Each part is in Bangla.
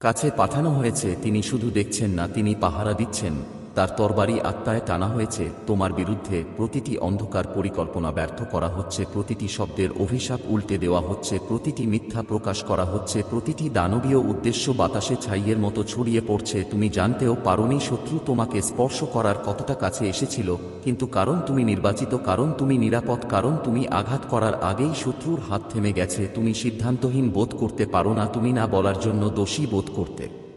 কাছে পাঠানো হয়েছে তিনি শুধু দেখছেন না তিনি পাহারা দিচ্ছেন। তার তরবারি আত্মায় টানা হয়েছে, তোমার বিরুদ্ধে প্রতিটি অন্ধকার পরিকল্পনা ব্যর্থ করা হচ্ছে, প্রতিটি শব্দের অভিশাপ উল্টে দেওয়া হচ্ছে, প্রতিটি মিথ্যা প্রকাশ করা হচ্ছে, প্রতিটি দানবীয় উদ্দেশ্য বাতাসে ছাইয়ের মতো ছড়িয়ে পড়ছে, তুমি জানতেও পারোনি শত্রু তোমাকে স্পর্শ করার কতটা কাছে এসেছিল, কিন্তু কারণ তুমি নির্বাচিত, কারণ তুমি নিরাপদ, কারণ তুমি আঘাত করার আগেই শত্রুর হাত থেমে গেছে, তুমি সিদ্ধান্তহীন বোধ করতে পারো না, তুমি না বলার জন্য দোষী বোধ করতে।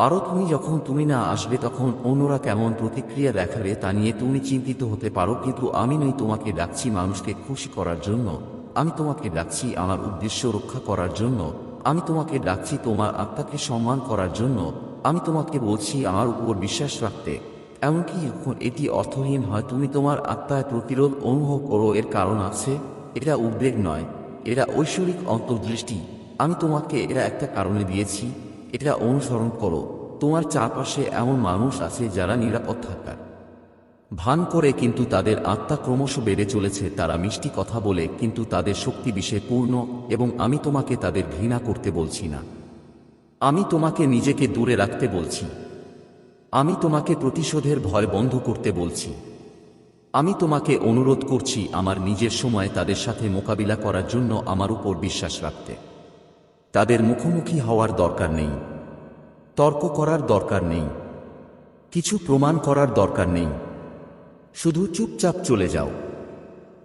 পারো তুমি যখন তুমি না আসবে তখন অন্যরা কেমন প্রতিক্রিয়া দেখাবে তা নিয়ে তুমি চিন্তিত হতে পারো, কিন্তু আমি নই তোমাকে ডাকছি মানুষকে খুশি করার জন্য। আমি তোমাকে ডাকছি আমার উদ্দেশ্য রক্ষা করার জন্য। আমি তোমাকে ডাকছি তোমার আত্মাকে সম্মান করার জন্য। আমি তোমাকে বলছি আমার উপর বিশ্বাস রাখতে। এমনকি যখন এটি অর্থহীন হয়, তুমি তোমার আত্মায় প্রতিরোধ অনুভব করো, এর কারণ আছে, এটা উদ্বেগ নয় এরা ঐশ্বরিক অন্তর্দৃষ্টি। আমি তোমাকে এরা একটা কারণে দিয়েছি। এটা অনুসরণ করো, তোমার চারপাশে এমন মানুষ আছে যারা নিরাপদ থাকার। ভান করে কিন্তু তাদের আত্মা ক্রমশ বেড়ে চলেছে, তারা মিষ্টি কথা বলে, কিন্তু তাদের শক্তি বিষে পূর্ণ এবং আমি তোমাকে তাদের ঘৃণা করতে বলছি না। আমি তোমাকে নিজেকে দূরে রাখতে বলছি। আমি তোমাকে প্রতিশোধের ভয় বন্ধ করতে বলছি। আমি তোমাকে অনুরোধ করছি আমার নিজের সময় তাদের সাথে মোকাবিলা করার জন্য আমার উপর বিশ্বাস রাখতে। তাদের মুখোমুখি হওয়ার দরকার নেই। তর্ক করার দরকার নেই। কিছু প্রমাণ করার দরকার নেই। শুধু চুপচাপ চলে যাও।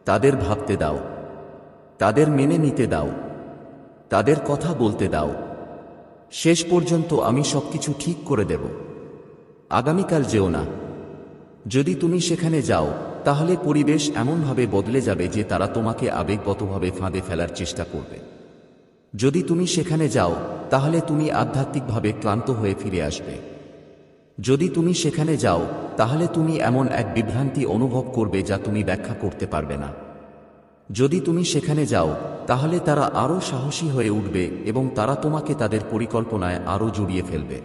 তাদের ভাবতে দাও। তাদের মেনে নিতে দাও। তাদের কথা বলতে দাও। শেষ পর্যন্ত আমি সবকিছু ঠিক করে দেব। আগামীকাল যেও না। যদি তুমি সেখানে যাও, তাহলে পরিবেশ এমনভাবে বদলে যাবে যে তারা তোমাকে আবেগগতভাবে ফাঁদে ফেলার চেষ্টা করবে। যদি তুমি সেখানে যাও, তাহলে তুমি আধ্যাত্মিকভাবে ক্লান্ত হয়ে ফিরে আসবে। যদি তুমি সেখানে যাও, তাহলে তুমি এমন এক বিভ্রান্তি অনুভব করবে যা তুমি ব্যাখ্যা করতে পারবে না। যদি তুমি সেখানে যাও, তাহলে তারা আরও সাহসী হয়ে উঠবে এবং তারা তোমাকে তাদের পরিকল্পনায় আরও জড়িয়ে ফেলবে।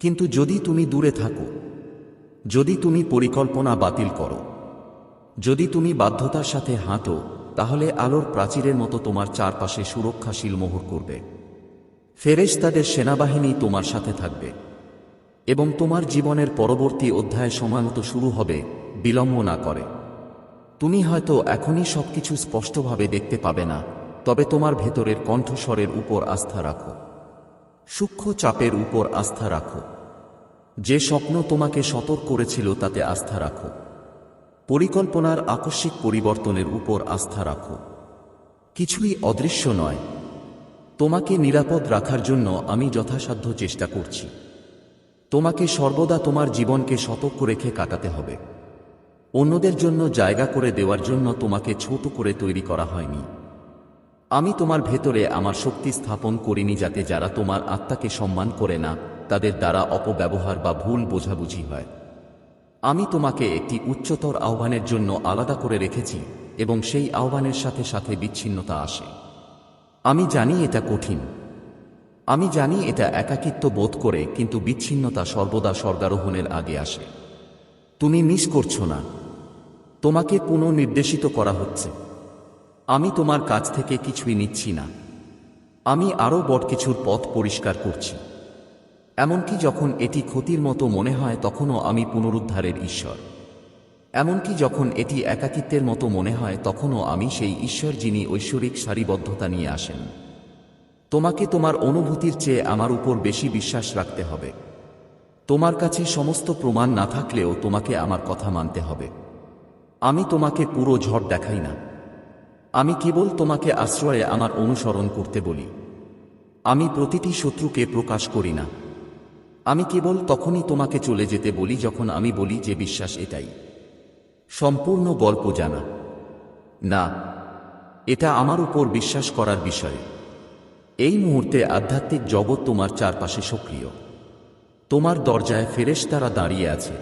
কিন্তু যদি তুমি দূরে থাকো, যদি তুমি পরিকল্পনা বাতিল করো, যদি তুমি বাধ্যতার সাথে হাঁটো তাহলে আলোর প্রাচীরের মতো তোমার চারপাশে সুরক্ষাশীল মোহর করবে। ফেরেশ তাদের সেনাবাহিনী তোমার সাথে থাকবে। এবং তোমার জীবনের পরবর্তী অধ্যায় সময়মতো শুরু হবে, বিলম্ব না করে। তুমি হয়তো এখনই সবকিছু স্পষ্টভাবে দেখতে পাবে না, তবে তোমার ভেতরের কণ্ঠস্বরের উপর আস্থা রাখো। সূক্ষ্ম চাপের উপর আস্থা রাখো। যে স্বপ্ন তোমাকে সতর্ক করেছিল তাতে আস্থা রাখো। পরিকল্পনার আকস্মিক পরিবর্তনের উপর আস্থা রাখো। কিছুই অদৃশ্য নয়। তোমাকে নিরাপদ রাখার জন্য আমি যথাসাধ্য চেষ্টা করছি। তোমাকে সর্বদা তোমার জীবনকে সতর্ক রেখে কাটাতে হবে। অন্যদের জন্য জায়গা করে দেওয়ার জন্য তোমাকে ছোট করে তৈরি করা হয়নি। আমি তোমার ভেতরে আমার শক্তি স্থাপন করিনি যাতে যারা তোমার আত্মাকে সম্মান করে না, তাদের দ্বারা অপব্যবহার বা ভুল বোঝাবুঝি হয়। আমি তোমাকে একটি উচ্চতর আহ্বানের জন্য আলাদা করে রেখেছি, এবং সেই আহ্বানের সাথে সাথে বিচ্ছিন্নতা আসে। আমি জানি এটা কঠিন। আমি জানি এটা একাকিত্ব বোধ করে, কিন্তু বিচ্ছিন্নতা সর্বদা স্বর্গারোহণের আগে আসে। তুমি মিস করছ না। তোমাকে পুনর্নির্দেশিত করা হচ্ছে। আমি তোমার কাছ থেকে কিছুই নিচ্ছি না। আমি আরও বট কিছুর পথ পরিষ্কার করছি। এমনকি যখন এটি ক্ষতির মতো মনে হয় তখনও আমি পুনরুদ্ধারের ঈশ্বর। এমনকি যখন এটি একাকিত্বের মতো মনে হয় তখনও আমি সেই ঈশ্বর যিনি ঐশ্বরিক সারিবদ্ধতা নিয়ে আসেন। তোমাকে তোমার অনুভূতির চেয়ে আমার উপর বেশি বিশ্বাস রাখতে হবে। তোমার কাছে সমস্ত প্রমাণ না থাকলেও তোমাকে আমার কথা মানতে হবে। আমি তোমাকে পুরো ঝড় দেখাই না। আমি কেবল তোমাকে আশ্রয়ে আমার অনুসরণ করতে বলি। আমি প্রতিটি শত্রুকে প্রকাশ করি না। আমি কেবল তখনই তোমাকে চলে যেতে বলি যখন আমি বলি যে বিশ্বাস এটাই। সম্পূর্ণ গল্প জানা। না, এটা আমার উপর বিশ্বাস করার বিষয়। এই মুহূর্তে আধ্যাত্মিক জগৎ তোমার চারপাশে সক্রিয়। তোমার দরজায় ফেরেশতারা দাঁড়িয়ে আছে।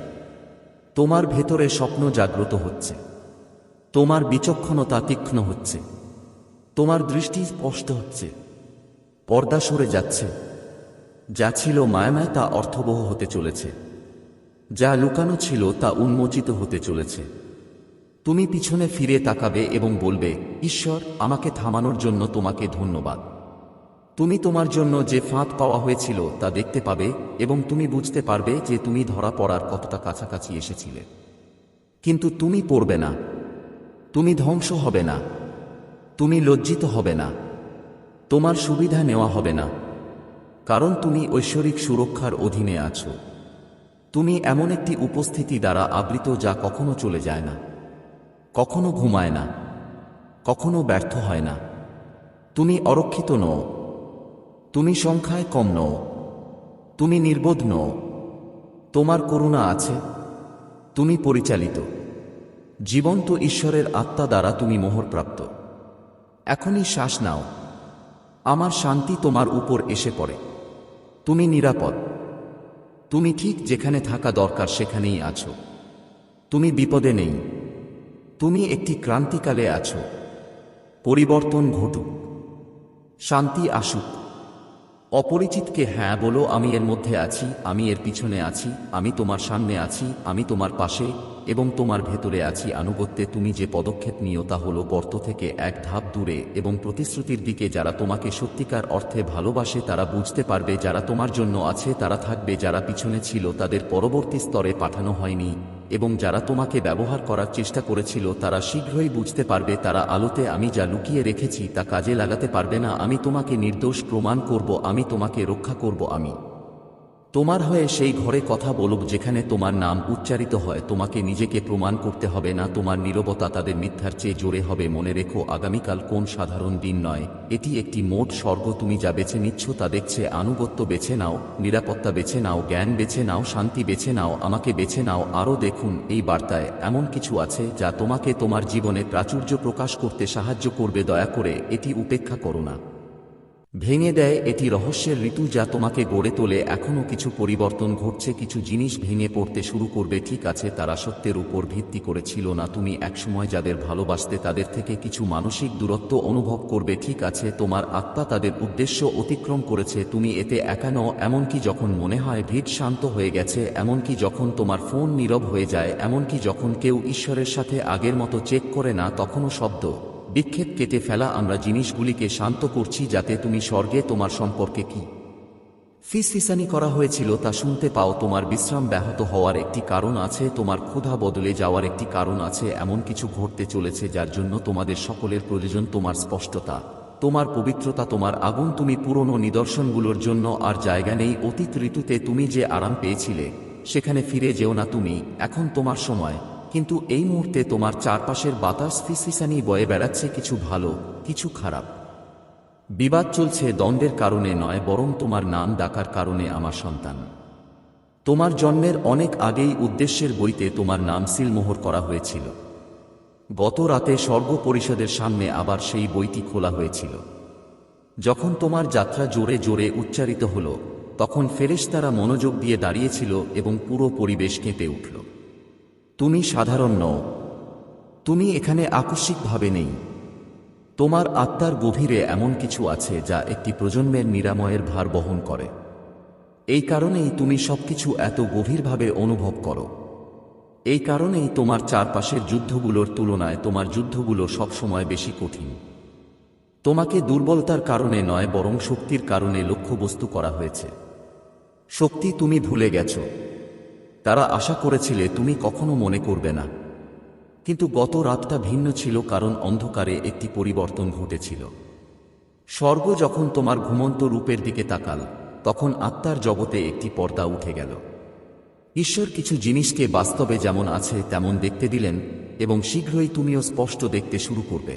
তোমার ভেতরে স্বপ্ন জাগ্রত হচ্ছে। তোমার বিচক্ষণতা তীক্ষ্ণ হচ্ছে। তোমার দৃষ্টি স্পষ্ট হচ্ছে। পর্দা সরে যাচ্ছে। যা ছিল মায়ামায় তা অর্থবহ হতে চলেছে। যা লুকানো ছিল তা উন্মোচিত হতে চলেছে। তুমি পিছনে ফিরে তাকাবে এবং বলবে, ঈশ্বর, আমাকে থামানোর জন্য তোমাকে ধন্যবাদ। তুমি তোমার জন্য যে ফাঁদ পাওয়া হয়েছিল তা দেখতে পাবে এবং তুমি বুঝতে পারবে যে তুমি ধরা পড়ার কতটা কাছাকাছি এসেছিলে। কিন্তু তুমি পড়বে না। তুমি ধ্বংস হবে না। তুমি লজ্জিত হবে না। তোমার সুবিধা নেওয়া হবে না। কারণ তুমি ঐশ্বরিক সুরক্ষার অধীনে আছো। তুমি এমন একটি উপস্থিতি দ্বারা আবৃত যা কখনো চলে যায় না, কখনো ঘুমায় না, কখনো ব্যর্থ হয় না। তুমি অরক্ষিত নও, তুমি সংখ্যায় কম নও, তুমি নির্বোধ নও, তোমার করুণা আছে, তুমি পরিচালিত। জীবন্ত ঈশ্বরের আত্মা দ্বারা তুমি মোহরপ্রাপ্ত। এখনই শ্বাস নাও, আমার শান্তি তোমার উপর এসে পড়ে। তুমি নিরাপদ। তুমি ঠিক যেখানে থাকা দরকার সেখানেই আছো। তুমি বিপদে নেই। তুমি একটি ক্রান্তিকালে আছো। পরিবর্তন ঘটুক। শান্তি আসুক। অপরিচিতকে হ্যাঁ বলো, আমি এর মধ্যে আছি, আমি এর পিছনে আছি, আমি তোমার সামনে আছি, আমি তোমার পাশে এবং তোমার ভেতরে আছি আনুগত্যে তুমি যে পদক্ষেপ নিও তা হলো গর্ত থেকে এক ধাপ দূরে এবং প্রতিশ্রুতির দিকে যারা তোমাকে সত্যিকার অর্থে ভালোবাসে তারা বুঝতে পারবে যারা তোমার জন্য আছে তারা থাকবে যারা পিছনে ছিল তাদের পরবর্তী স্তরে পাঠানো হয়নি এবং যারা তোমাকে ব্যবহার করার চেষ্টা করেছিল তারা শীঘ্রই বুঝতে পারবে তারা আলোতে আমি যা লুকিয়ে রেখেছি তা কাজে লাগাতে পারবে না, আমি তোমাকে নির্দোষ প্রমাণ করব, আমি তোমাকে রক্ষা করব আমি। তোমার হয়ে সেই ঘরে কথা বলুক যেখানে তোমার নাম উচ্চারিত হয়। তোমাকে নিজেকে প্রমাণ করতে হবে না, তোমার নীরবতা তাদের মিথ্যার চেয়ে জোরে হবে। মনে রেখো, আগামীকাল কোন সাধারণ দিন নয়। এটি একটি মোট স্বর্গ, তুমি যা বেছে নিচ্ছ তা দেখছে, আনুগত্য বেছে নাও, নিরাপত্তা বেছে নাও, জ্ঞান বেছে নাও, শান্তি বেছে নাও, আমাকে বেছে নাও, আরও দেখুন, এই বার্তায় এমন কিছু আছে যা তোমাকে তোমার জীবনে প্রাচুর্য প্রকাশ করতে সাহায্য করবে। দয়া করে এটি উপেক্ষা করো না। ভেঙে দেয় এটি রহস্যের ঋতু যা তোমাকে গড়ে তোলে। এখনও কিছু পরিবর্তন ঘটছে, কিছু জিনিস ভেঙে পড়তে শুরু করবে। ঠিক আছে, তারা সত্যের উপর ভিত্তি করেছিল না। তুমি একসময় যাদের ভালোবাসতে, তাদের থেকে কিছু মানসিক দূরত্ব অনুভব করবে। ঠিক আছে, তোমার আত্মা তাদের উদ্দেশ্য অতিক্রম করেছে। তুমি এতে একা নও, এমনকি যখন মনে হয় ভিড় শান্ত হয়ে গেছে, এমনকি যখন তোমার ফোন নীরব হয়ে যায়, এমনকি যখন কেউ ঈশ্বরের সাথে আগের মতো চেক করে না, তখনও শব্দ। বিক্ষেপ কেটে ফেলা আমরা জিনিসগুলিকে শান্ত করছি যাতে তুমি স্বর্গে তোমার সম্পর্কে কি ফিসফিসানি করা হয়েছিল তা শুনতে পাও, তোমার বিশ্রাম ব্যাহত হওয়ার একটি কারণ আছে, তোমার ক্ষুধা বদলে যাওয়ার একটি কারণ আছে, এমন কিছু ঘটতে চলেছে যার জন্য তোমাদের সকলের প্রয়োজন তোমার স্পষ্টতা, তোমার পবিত্রতা, তোমার আগুন, তুমি পুরনো নিদর্শনগুলোর জন্য আর জায়গা নেই, অতীত ঋতুতে তুমি যে আরাম পেয়েছিলে, সেখানে ফিরে যেও না তুমি, এখন তোমার সময়। কিন্তু এই মুহূর্তে তোমার চারপাশের বাতাস ফিসফিসানি বয়ে বেড়াচ্ছে কিছু ভালো, কিছু খারাপ। বিবাদ চলছে দ্বন্দ্বের কারণে নয়, বরং তোমার নাম ডাকার কারণে আমার সন্তান। তোমার জন্মের অনেক আগেই উদ্দেশ্যের বইতে তোমার নাম সিলমোহর করা হয়েছিল। গত রাতে স্বর্গ পরিষদের সামনে আবার সেই বইটি খোলা হয়েছিল। যখন তোমার যাত্রা জোরে জোরে উচ্চারিত হল, তখন ফেরেশতারা মনোযোগ দিয়ে দাঁড়িয়েছিল এবং পুরো পরিবেশ কেঁপে উঠল। তুমি সাধারণ নও। তুমি এখানে আকস্মিকভাবে নেই। তোমার আত্মার গভীরে এমন কিছু আছে যা একটি প্রজন্মের নিরাময়ের ভার বহন করে। এই কারণেই তুমি সবকিছু এত গভীরভাবে অনুভব করো। এই কারণেই তোমার চারপাশের যুদ্ধগুলোর তুলনায় তোমার যুদ্ধগুলো সবসময় বেশি কঠিন। তোমাকে দুর্বলতার কারণে নয়, বরং শক্তির কারণে লক্ষ্যবস্তু করা হয়েছে। শক্তি তুমি ভুলে গেছো। তারা আশা করেছিলে তুমি কখনো মনে করবে না। কিন্তু গত রাতটা ভিন্ন ছিল কারণ অন্ধকারে একটি পরিবর্তন ঘটেছিল। স্বর্গ যখন তোমার ঘুমন্ত রূপের দিকে তাকাল, তখন আত্মার জগতে একটি পর্দা উঠে গেল। ঈশ্বর কিছু জিনিসকে বাস্তবে যেমন আছে তেমন দেখতে দিলেন এবং শীঘ্রই তুমিও স্পষ্ট দেখতে শুরু করবে।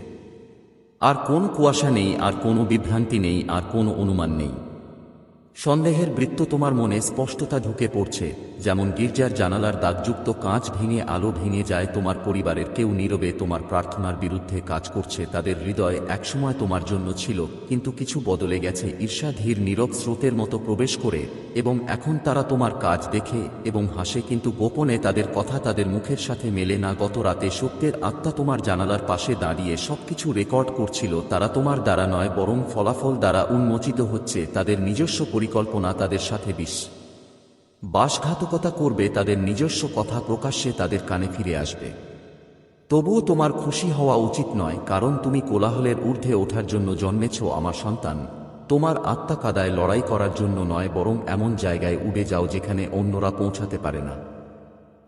আর কোন কুয়াশা নেই, আর কোনো বিভ্রান্তি নেই, আর কোনো অনুমান নেই। সন্দেহের বৃত্ত তোমার মনে স্পষ্টতা ঢুকে পড়ছে যেমন গির্জার জানালার দাগযুক্ত কাঁচ ভেঙে আলো ভেঙে যায়, তোমার পরিবারের কেউ নীরবে তোমার প্রার্থনার বিরুদ্ধে কাজ করছে, তাদের হৃদয় একসময় তোমার জন্য ছিল, কিন্তু কিছু বদলে গেছে। ঈর্ষাধীর নীরব স্রোতের মতো প্রবেশ করে, এবং এখন তারা তোমার কাজ দেখে এবং হাসে, কিন্তু গোপনে তাদের কথা তাদের মুখের সাথে মেলে না। গত রাতে সত্যের আত্মা তোমার জানালার পাশে দাঁড়িয়ে সবকিছু রেকর্ড করছিল, তারা তোমার দ্বারা নয়, বরং ফলাফল দ্বারা উন্মোচিত হচ্ছে, তাদের নিজস্ব পরিকল্পনা তাদের সাথে বিষ বাসঘাতকতা করবে তাদের নিজস্ব কথা প্রকাশ্যে তাদের কানে ফিরে আসবে। তবুও তোমার খুশি হওয়া উচিত নয়, কারণ তুমি কোলাহলের ঊর্ধ্বে ওঠার জন্য জন্মেছ আমার সন্তান। তোমার আত্মা কাদায় লড়াই করার জন্য নয়, বরং এমন জায়গায় উড়ে যাও যেখানে অন্যরা পৌঁছাতে পারে না।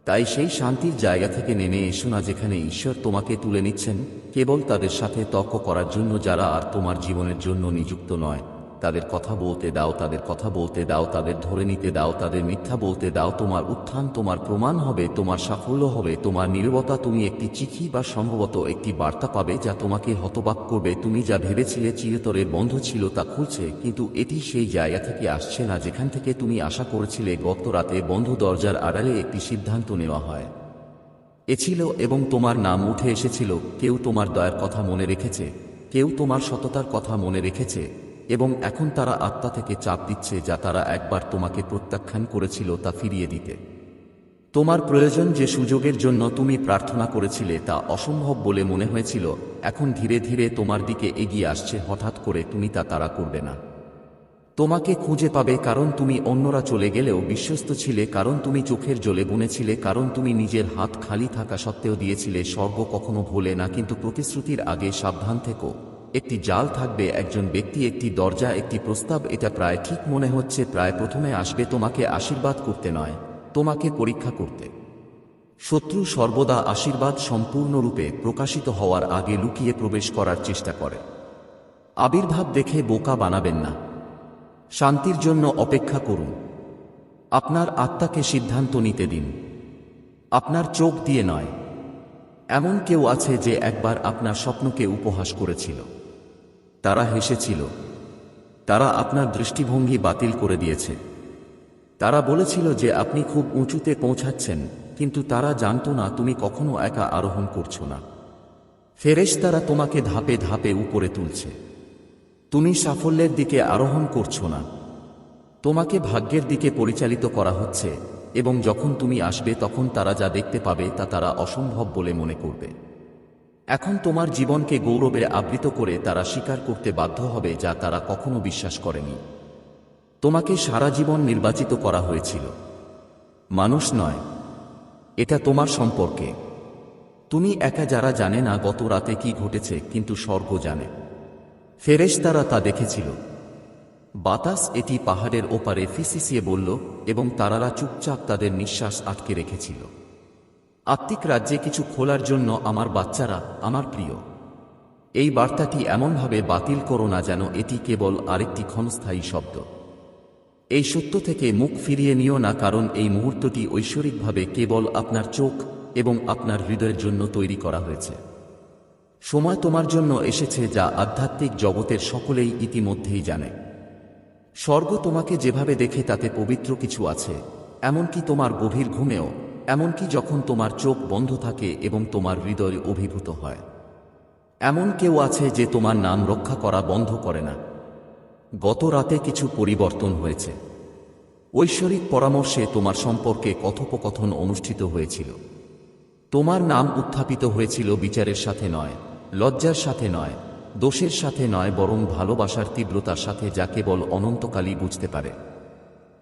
তাই সেই শান্তির জায়গা থেকে নেমে এসো না যেখানে ঈশ্বর তোমাকে তুলে নিচ্ছেন, কেবল তাদের সাথে তর্ক করার জন্য যারা আর তোমার জীবনের জন্য নিযুক্ত নয়। তাদের কথা বলতে দাও, তাদের কথা বলতে দাও, তাদের ধরে নিতে দাও, তাদের মিথ্যা বলতে দাও, তোমার উত্থান, তোমার প্রমাণ হবে, তোমার সাফল্য হবে, তোমার নীরবতা তুমি একটি চিঠি বা সম্ভবত একটি বার্তা পাবে যা তোমাকে হতবাক করবে। তুমি যা ভেবেছিলে চিরতরে বন্ধ ছিল তা খুলছে, কিন্তু এটি সেই জায়গা থেকে আসছে না যেখান থেকে তুমি আশা করেছিলে গত রাতে বন্ধ দরজার আড়ালে একটি সিদ্ধান্ত নেওয়া হয়। এ ছিল এবং তোমার নাম উঠে এসেছিল। কেউ তোমার দয়ার কথা মনে রেখেছে। কেউ তোমার সততার কথা মনে রেখেছে। এবং এখন তারা আত্মা থেকে চাপ দিচ্ছে যা তারা একবার তোমাকে প্রত্যাখ্যান করেছিল তা ফিরিয়ে দিতে। তোমার প্রয়োজন যে সুযোগের জন্য তুমি প্রার্থনা করেছিলে তা অসম্ভব বলে মনে হয়েছিল, এখন ধীরে ধীরে তোমার দিকে এগিয়ে আসছে, হঠাৎ করে তুমি তা তারা করবে না। তোমাকে খুঁজে পাবে কারণ তুমি অন্যরা চলে গেলেও বিশ্বস্ত ছিলে, কারণ তুমি চোখের জলে বুনেছিলে, কারণ তুমি নিজের হাত খালি থাকা সত্ত্বেও দিয়েছিলে, স্বর্গ কখনো ভোলে না, কিন্তু প্রতিশ্রুতির আগে সাবধান থেকো। একটি জাল থাকবে, একজন ব্যক্তি একটি দরজা, একটি প্রস্তাব, এটা প্রায় ঠিক মনে হচ্ছে, প্রায় প্রথমে আসবে, তোমাকে আশীর্বাদ করতে নয়, তোমাকে পরীক্ষা করতে। শত্রু সর্বদা আশীর্বাদ সম্পূর্ণরূপে প্রকাশিত হওয়ার আগে লুকিয়ে প্রবেশ করার চেষ্টা করে। আবির্ভাব দেখে বোকা বানাবেন না। শান্তির জন্য অপেক্ষা করুন। আপনার আত্মাকে সিদ্ধান্ত নিতে দিন। আপনার চোখ দিয়ে নয়। এমন কেউ আছে যে একবার আপনার স্বপ্নকে উপহাস করেছিল। তারা হেসেছিল। তারা আপনার দৃষ্টিভঙ্গি বাতিল করে দিয়েছে। তারা বলেছিল যে আপনি খুব উঁচুতে পৌঁছাচ্ছেন, কিন্তু তারা জানত না তুমি কখনো একা আরোহণ করছ না। ফেরেশ তারা তোমাকে ধাপে ধাপে উপরে তুলছে। তুমি সাফল্যের দিকে আরোহণ করছ না। তোমাকে ভাগ্যের দিকে পরিচালিত করা হচ্ছে, এবং যখন তুমি আসবে তখন তারা যা দেখতে পাবে তা তারা অসম্ভব বলে মনে করবে। এখন তোমার জীবনকে গৌরবে আবৃত করে তারা স্বীকার করতে বাধ্য হবে যা তারা কখনো বিশ্বাস করেনি। তোমাকে সারা জীবন নির্বাচিত করা হয়েছিল। মানুষ নয়, এটা তোমার সম্পর্কে। তুমি একা যারা জানে না গত রাতে কি ঘটেছে, কিন্তু স্বর্গ জানে। ফেরেশতারা তা দেখেছিল। বাতাস এটি পাহাড়ের ওপারে ফিসিসিয়ে বলল এবং তারারা চুপচাপ তাদের নিঃশ্বাস আটকে রেখেছিল। আত্মিক রাজ্যে কিছু খোলার জন্য আমার বাচ্চারা আমার প্রিয়। এই বার্তাটি এমনভাবে বাতিল করো না যেন এটি কেবল আরেকটি ক্ষণস্থায়ী শব্দ। এই সত্য থেকে মুখ ফিরিয়ে নিও না কারণ এই মুহূর্তটি ঐশ্বরিকভাবে কেবল আপনার চোখ এবং আপনার হৃদয়ের জন্য তৈরি করা হয়েছে। সময় তোমার জন্য এসেছে যা আধ্যাত্মিক জগতের সকলেই ইতিমধ্যেই জানে। স্বর্গ তোমাকে যেভাবে দেখে তাতে পবিত্র কিছু আছে, এমনকি তোমার গভীর ঘুমেও। এমনকি যখন তোমার চোখ বন্ধ থাকে এবং তোমার হৃদয় অভিভূত হয়। এমন কেউ আছে যে তোমার নাম রক্ষা করা বন্ধ করে না। গত রাতে কিছু পরিবর্তন হয়েছে। ঐশ্বরিক পরামর্শে তোমার সম্পর্কে কথোপকথন অনুষ্ঠিত হয়েছিল। তোমার নাম উত্থাপিত হয়েছিল বিচারের সাথে নয়, লজ্জার সাথে নয়, দোষের সাথে নয়, বরং ভালোবাসার তীব্রতার সাথে যা কেবল অনন্তকালই বুঝতে পারে।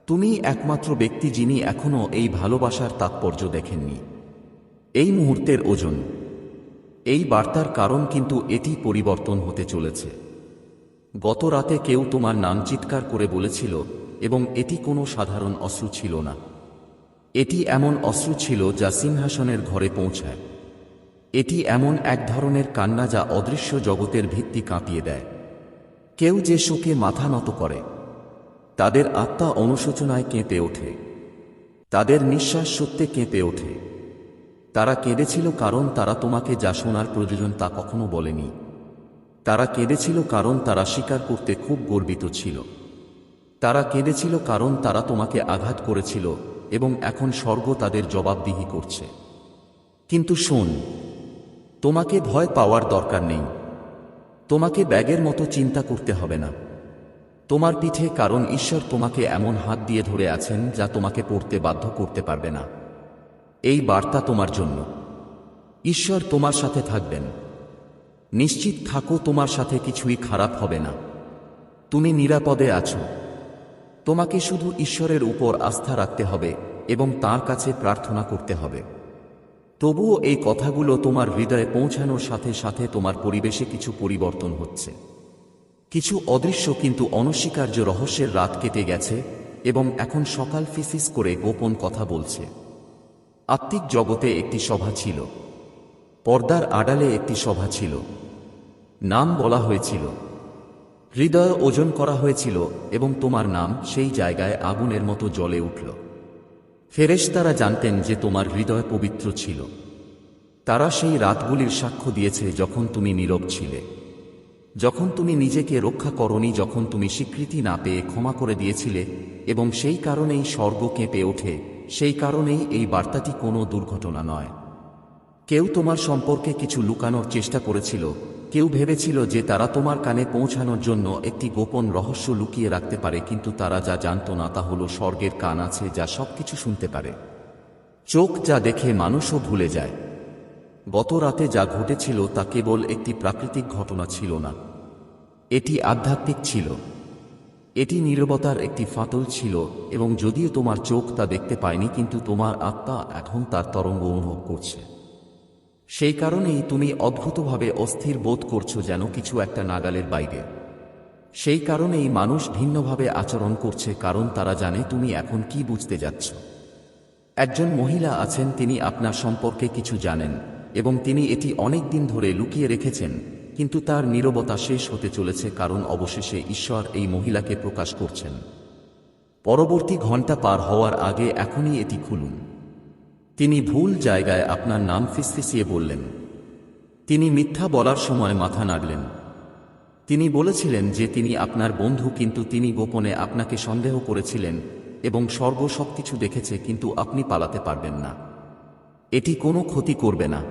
তুমি একমাত্র ব্যক্তি যিনি এখনও এই ভালোবাসার তাৎপর্য দেখেননি। এই মুহূর্তের ওজন। এই বার্তার কারণ কিন্তু এটি পরিবর্তন হতে চলেছে। গত রাতে কেউ তোমার নাম চিৎকার করে বলেছিল এবং এটি কোনো সাধারণ অস্ত্র ছিল না। এটি এমন অস্ত্র ছিল যা সিংহাসনের ঘরে পৌঁছায়। এটি এমন এক ধরনের কান্না যা অদৃশ্য জগতের ভিত্তি কাঁপিয়ে দেয়। কেউ যে শোকে মাথা নত করে তাদের আত্মা অনুশোচনায় কেঁপে ওঠে। তাদের নিঃশ্বাস সত্যে কেঁপে ওঠে। তারা কেঁদেছিল কারণ তারা তোমাকে যা শোনার প্রয়োজন তা কখনো বলেনি। তারা কেঁদেছিল কারণ তারা স্বীকার করতে খুব গর্বিত ছিল। তারা কেঁদেছিল কারণ তারা তোমাকে আঘাত করেছিল এবং এখন স্বর্গ তাদের জবাবদিহি করছে। কিন্তু শোন, তোমাকে ভয় পাওয়ার দরকার নেই। তোমাকে ব্যাগের মতো চিন্তা করতে হবে না। তোমার পিঠে কারণ ঈশ্বর তোমাকে এমন হাত দিয়ে ধরে আছেন যা তোমাকে পড়তে বাধ্য করতে পারবে না। এই বার্তা তোমার জন্য। ঈশ্বর তোমার সাথে থাকবেন। নিশ্চিত থাকো তোমার সাথে কিছুই খারাপ হবে না। তুমি নিরাপদে আছো। তোমাকে শুধু ঈশ্বরের উপর আস্থা রাখতে হবে এবং তার কাছে প্রার্থনা করতে হবে। তবুও এই কথাগুলো তোমার হৃদয়ে পৌঁছানোর সাথে সাথে তোমার পরিবেশে কিছু পরিবর্তন হচ্ছে। কিছু অদৃশ্য কিন্তু অনস্বীকার্য রহস্যের রাত কেটে গেছে এবং এখন সকাল ফিসিস করে গোপন কথা বলছে। আত্মিক জগতে একটি সভা ছিল। পর্দার আড়ালে একটি সভা ছিল। নাম বলা হয়েছিল। হৃদয় ওজন করা হয়েছিল এবং তোমার নাম সেই জায়গায় আগুনের মতো জ্বলে উঠল। ফেরেশতারা জানতেন যে তোমার হৃদয় পবিত্র ছিল। তারা সেই রাতগুলির সাক্ষ্য দিয়েছে যখন তুমি নীরব ছিলে। যখন তুমি নিজেকে রক্ষা করনি, যখন তুমি স্বীকৃতি না পেয়ে ক্ষমা করে দিয়েছিলে, এবং সেই কারণেই স্বর্গ কেঁপে ওঠে, সেই কারণেই এই বার্তাটি কোনো দুর্ঘটনা নয়। কেউ তোমার সম্পর্কে কিছু লুকানোর চেষ্টা করেছিল, কেউ ভেবেছিল যে তারা তোমার কানে পৌঁছানোর জন্য একটি গোপন রহস্য লুকিয়ে রাখতে পারে, কিন্তু তারা যা জানত না তা হল স্বর্গের কান আছে যা সবকিছু শুনতে পারে। চোখ যা দেখে মানুষও ভুলে যায়। গত রাতে যা ঘটেছিল তা কেবল একটি প্রাকৃতিক ঘটনা ছিল না। এটি আধ্যাত্মিক ছিল। এটি নীরবতার একটি ফাটল ছিল এবং যদিও তোমার চোখ তা দেখতে পায়নি, কিন্তু তোমার আত্মা এখন তার তরঙ্গ অনুভব করছে। সেই কারণেই তুমি অদ্ভুতভাবে অস্থির বোধ করছ যেন কিছু একটা নাগালের বাইরে। সেই কারণেই মানুষ ভিন্নভাবে আচরণ করছে, কারণ তারা জানে তুমি এখন কি বুঝতে যাচ্ছ। একজন মহিলা আছেন, তিনি আপনার সম্পর্কে কিছু জানেন। এবং তিনি এটি অনেক দিন ধরে লুকিয়ে রেখেছেন, কিন্তু তার নীরবতা শেষ হতে চলেছে কারণ অবশেষে ঈশ্বর এই মহিলাকে প্রকাশ করছেন। পরবর্তী ঘণ্টা পার হওয়ার আগে এখনই এটি খুলুন। তিনি ভুল জায়গায় আপনার নাম ফিসফিসিয়ে বললেন। তিনি মিথ্যা বলার সময় মাথা নাড়লেন। তিনি বলেছিলেন যে তিনি আপনার বন্ধু, কিন্তু তিনি গোপনে আপনাকে সন্দেহ করেছিলেন এবং স্বর্গ সবকিছু দেখেছে, কিন্তু আপনি পালাতে পারবেন না। এটি কোনো ক্ষতি করবে না।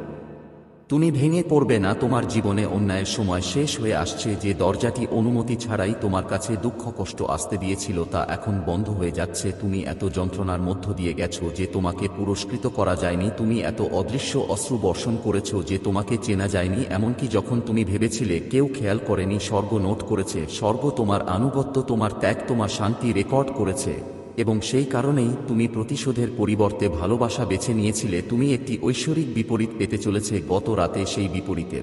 তুমি ভেঙে পড়বে না, তোমার জীবনে অন্যায়ের সময় শেষ হয়ে আসছে, যে দরজাটি অনুমতি ছাড়াই তোমার কাছে দুঃখ কষ্ট আসতে দিয়েছিল, তা এখন বন্ধ হয়ে যাচ্ছে, তুমি এত যন্ত্রণার মধ্য দিয়ে গেছো যে তোমাকে পুরস্কৃত করা যায়নি, তুমি এত অদৃশ্য অশ্রু বর্ষণ করেছ যে তোমাকে চেনা যায়নি, এমনকি যখন তুমি ভেবেছিলে কেউ খেয়াল করেনি, স্বর্গ নোট করেছে, স্বর্গ তোমার আনুগত্য, তোমার ত্যাগ, তোমার শান্তি রেকর্ড করেছে। এবং সেই কারণেই তুমি প্রতিশোধের পরিবর্তে ভালোবাসা বেছে নিয়েছিলে, তুমি একটি ঐশ্বরিক বিপরীত পেতে চলেছে গত রাতে সেই বিপরীতের।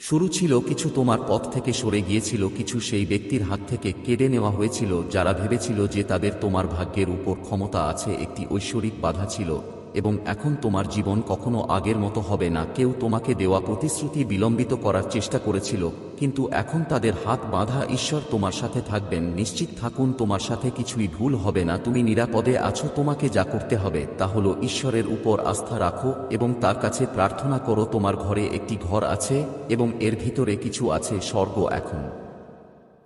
শুরু ছিল কিছু তোমার পথ থেকে সরে গিয়েছিল, কিছু সেই ব্যক্তির হাত থেকে কেড়ে নেওয়া হয়েছিল, যারা ভেবেছিল যে তাদের তোমার ভাগ্যের উপর ক্ষমতা আছে, একটি ঐশ্বরিক বাধা ছিল। এবং এখন তোমার জীবন কখনো আগের মতো হবে না। কেউ তোমাকে দেওয়া প্রতিশ্রুতি বিলম্বিত করার চেষ্টা করেছিল, কিন্তু এখন তাদের হাত বাঁধা ঈশ্বর তোমার সাথে থাকবেন। নিশ্চিত থাকুন, তোমার সাথে কিছুই ভুল হবে না। তুমি নিরাপদে আছো, তোমাকে যা করতে হবে তা হলো ঈশ্বরের উপর আস্থা রাখো এবং তার কাছে প্রার্থনা করো, তোমার ঘরে একটি ঘর আছে এবং এর ভিতরে কিছু আছে, স্বর্গ এখন।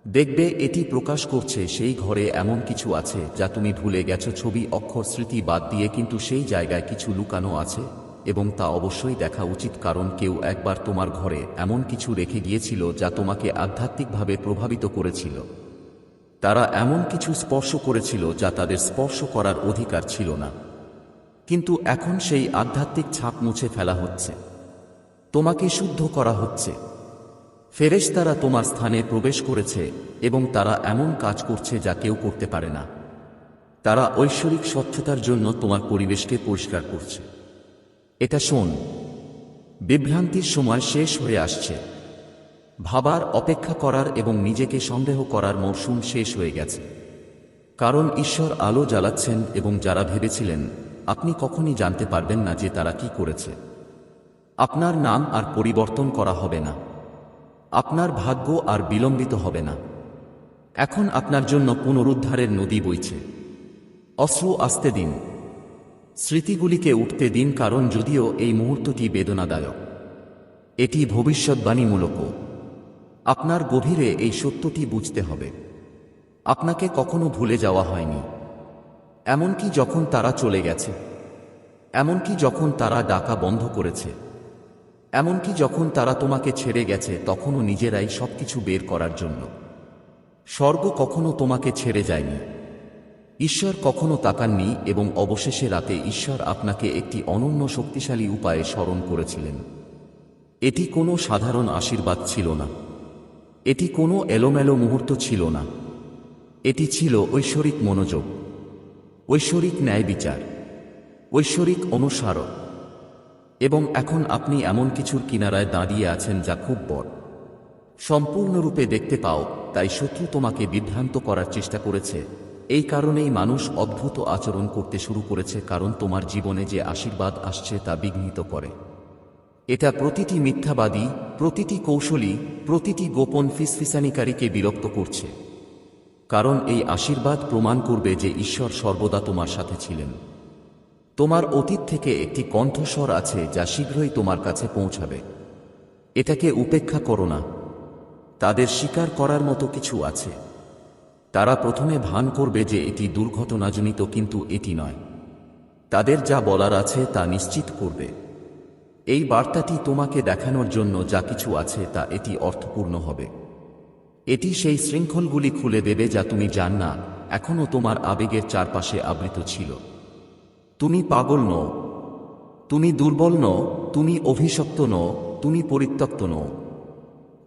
দেখবে এটি প্রকাশ করছে সেই ঘরে এমন কিছু আছে যা তুমি ভুলে গেছো ছবি, অক্ষর, স্মৃতি বাদ দিয়ে কিন্তু সেই জায়গায় কিছু লুকানো আছে এবং তা অবশ্যই দেখা উচিত কারণ কেউ একবার তোমার ঘরে এমন কিছু রেখে গিয়েছিল যা তোমাকে আধ্যাত্মিকভাবে প্রভাবিত করেছিল। তারা এমন কিছু স্পর্শ করেছিল যা তাদের স্পর্শ করার অধিকার ছিল না। কিন্তু এখন সেই আধ্যাত্মিক ছাপ মুছে ফেলা হচ্ছে। তোমাকে শুদ্ধ করা হচ্ছে। ফেরেশতারা তোমার স্থানে প্রবেশ করেছে এবং তারা এমন কাজ করছে যা কেউ করতে পারে না। তারা ঐশ্বরিক স্বচ্ছতার জন্য তোমার পরিবেশকে পরিষ্কার করছে। এটা শোন, বিভ্রান্তির সময় শেষ হয়ে আসছে। ভাবার অপেক্ষা করার এবং নিজেকে সন্দেহ করার মরশুম শেষ হয়ে গেছে। কারণ ঈশ্বর আলো জ্বালাচ্ছেন এবং যারা ভেবেছিলেন, আপনি কখনই জানতে পারবেন না যে তারা কি করেছে। আপনার নাম আর পরিবর্তন করা হবে না। আপনার ভাগ্য আর বিলম্বিত হবে না। এখন আপনার জন্য পুনরুদ্ধারের নদী বইছে। অশ্রু আসতে দিন। স্মৃতিগুলিকে উঠতে দিন কারণ যদিও এই মুহূর্তটি বেদনাদায়ক। এটি ভবিষ্যৎবাণীমূলকও আপনার গভীরে এই সত্যটি বুঝতে হবে। আপনাকে কখনো ভুলে যাওয়া হয়নি। এমনকি যখন তারা চলে গেছে। এমনকি যখন তারা ডাকা বন্ধ করেছে। এমনকি যখন তারা তোমাকে ছেড়ে গেছে, তখনও নিজেরাই সবকিছু বের করার জন্য। স্বর্গ কখনো তোমাকে ছেড়ে যায়নি। ঈশ্বর কখনো তাকাননি এবং অবশেষে রাতে ঈশ্বর আপনাকে একটি অনন্য শক্তিশালী উপায়ে স্মরণ করেছিলেন। এটি কোনো সাধারণ আশীর্বাদ ছিল না। এটি কোনো এলোমেলো মুহূর্ত ছিল না। এটি ছিল ঐশ্বরিক মনোযোগ, ঐশ্বরিক ন্যায় বিচার ঐশ্বরিক অনুসারক এবং এখন আপনি এমন কিছুর কিনারায় দাঁড়িয়ে আছেন যা খুব বড়। সম্পূর্ণরূপে দেখতে পাও, তাই শত্রু তোমাকে বিভ্রান্ত করার চেষ্টা করেছে। এই কারণেই মানুষ অদ্ভুত আচরণ করতে শুরু করেছে, কারণ তোমার জীবনে যে আশীর্বাদ আসছে তা বিঘ্নিত করে। এটা প্রতিটি মিথ্যাবাদী, প্রতিটি কৌশলী, প্রতিটি গোপন ফিসফিসানিকারীকে বিরক্ত করছে। কারণ এই আশীর্বাদ প্রমাণ করবে যে ঈশ্বর সর্বদা তোমার সাথে ছিলেন। তোমার অতীত থেকে একটি কণ্ঠস্বর আছে যা শীঘ্রই তোমার কাছে পৌঁছাবে। এটাকে উপেক্ষা করো না। তাদের স্বীকার করার মতো কিছু আছে। তারা প্রথমে ভান করবে যে এটি দুর্ঘটনাজনিত, কিন্তু এটি নয়। তাদের যা বলার আছে তা নিশ্চিত করবে। এই বার্তাটি তোমাকে দেখানোর জন্য যা কিছু আছে তা এটি অর্থপূর্ণ হবে। এটি সেই শৃঙ্খলগুলি খুলে দেবে যা তুমি জান না, এখনও তোমার আবেগের চারপাশে আবৃত ছিল। তুমি পাগল নও। তুমি দুর্বল নও, তুমি অভিশপ্ত নও, তুমি পরিত্যক্ত নও।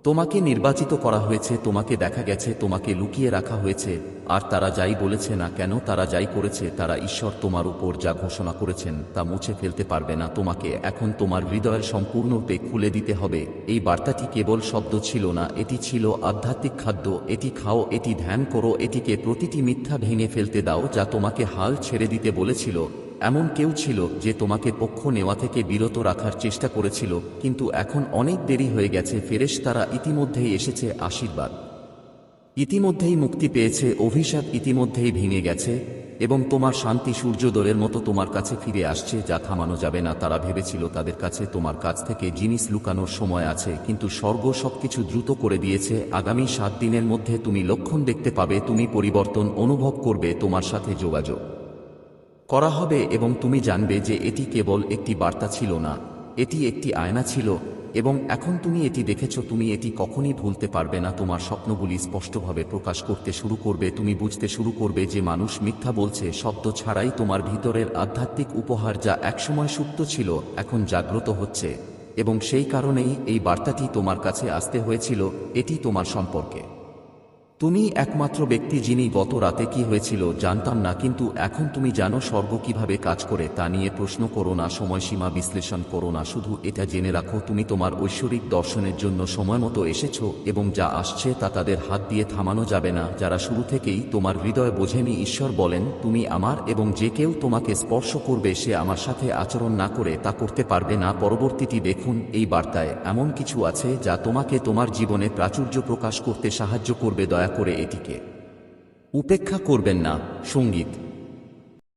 তোমাকে নির্বাচিত করা হয়েছে, তোমাকে দেখা গেছে, তোমাকে লুকিয়ে রাখা হয়েছে, আর তারা যাই বলেছে না কেন, তারা যাই করেছে, তারা ঈশ্বর তোমার উপর যা ঘোষণা করেছেন, তা মুছে ফেলতে পারবে না। তোমাকে এখন তোমার হৃদয়ের সম্পূর্ণরূপে খুলে দিতে হবে। এই বার্তাটি কেবল শব্দ ছিল না, এটি ছিল আধ্যাত্মিক খাদ্য। এটি খাও, এটি ধ্যান করো, এটিকে প্রতিটি মিথ্যা ভেঙে ফেলতে দাও, যা তোমাকে হাল ছেড়ে দিতে বলেছিল। এমন কেউ ছিল যে তোমাকে পক্ষ নেওয়া থেকে বিরত রাখার চেষ্টা করেছিল, কিন্তু এখন অনেক দেরি হয়ে গেছে ফেরেশ তারা ইতিমধ্যেই এসেছে আশীর্বাদ। ইতিমধ্যেই মুক্তি পেয়েছে, অভিশাপ ইতিমধ্যেই ভেঙে গেছে, এবং তোমার শান্তি সূর্যোদয়ের মতো তোমার কাছে ফিরে আসছে যা থামানো যাবে না। তারা ভেবেছিল তাদের কাছে তোমার কাছ থেকে জিনিস লুকানোর সময় আছে, কিন্তু স্বর্গ সবকিছু দ্রুত করে দিয়েছে। আগামী সাত দিনের মধ্যে তুমি লক্ষণ দেখতে পাবে, তুমি পরিবর্তন অনুভব করবে, তোমার সাথে যোগাযোগ। করা হবে এবং তুমি জানবে যে এটি কেবল একটি বার্তা ছিল না, এটি একটি আয়না ছিল, এবং এখন তুমি এটি দেখেছ, তুমি এটি কখনই ভুলতে পারবে না, তোমার স্বপ্নগুলি স্পষ্টভাবে প্রকাশ করতে শুরু করবে, তুমি বুঝতে শুরু করবে যে মানুষ মিথ্যা বলছে, শব্দ ছাড়াই তোমার ভিতরের আধ্যাত্মিক উপহার যা একসময় সুপ্ত ছিল, এখন জাগ্রত হচ্ছে, এবং সেই কারণেই এই বার্তাটি তোমার কাছে আসতে হয়েছিল, এটি তোমার সম্পর্কে। তুমি একমাত্র ব্যক্তি যিনি গত রাতে কি হয়েছিল জানতাম না, কিন্তু এখন তুমি জানো স্বর্গ কীভাবে কাজ করে তা নিয়ে প্রশ্ন করো না, সময়সীমা বিশ্লেষণ করো না, শুধু এটা জেনে রাখো তুমি তোমার ঐশ্বরিক দর্শনের জন্য সময় মতো এসেছ এবং যা আসছে তা তাদের হাত দিয়ে থামানো যাবে না, যারা শুরু থেকেই তোমার হৃদয় বোঝেনি ঈশ্বর বলেন, তুমি আমার এবং যে কেউ তোমাকে স্পর্শ করবে, সে আমার সাথে আচরণ না করে তা করতে পারবে না। পরবর্তীটি দেখুন এই বার্তায় এমন কিছু আছে যা তোমাকে তোমার জীবনে প্রাচুর্য প্রকাশ করতে সাহায্য করবে দয়া করে এটিকে। উপেক্ষা করবেন না সংগীত।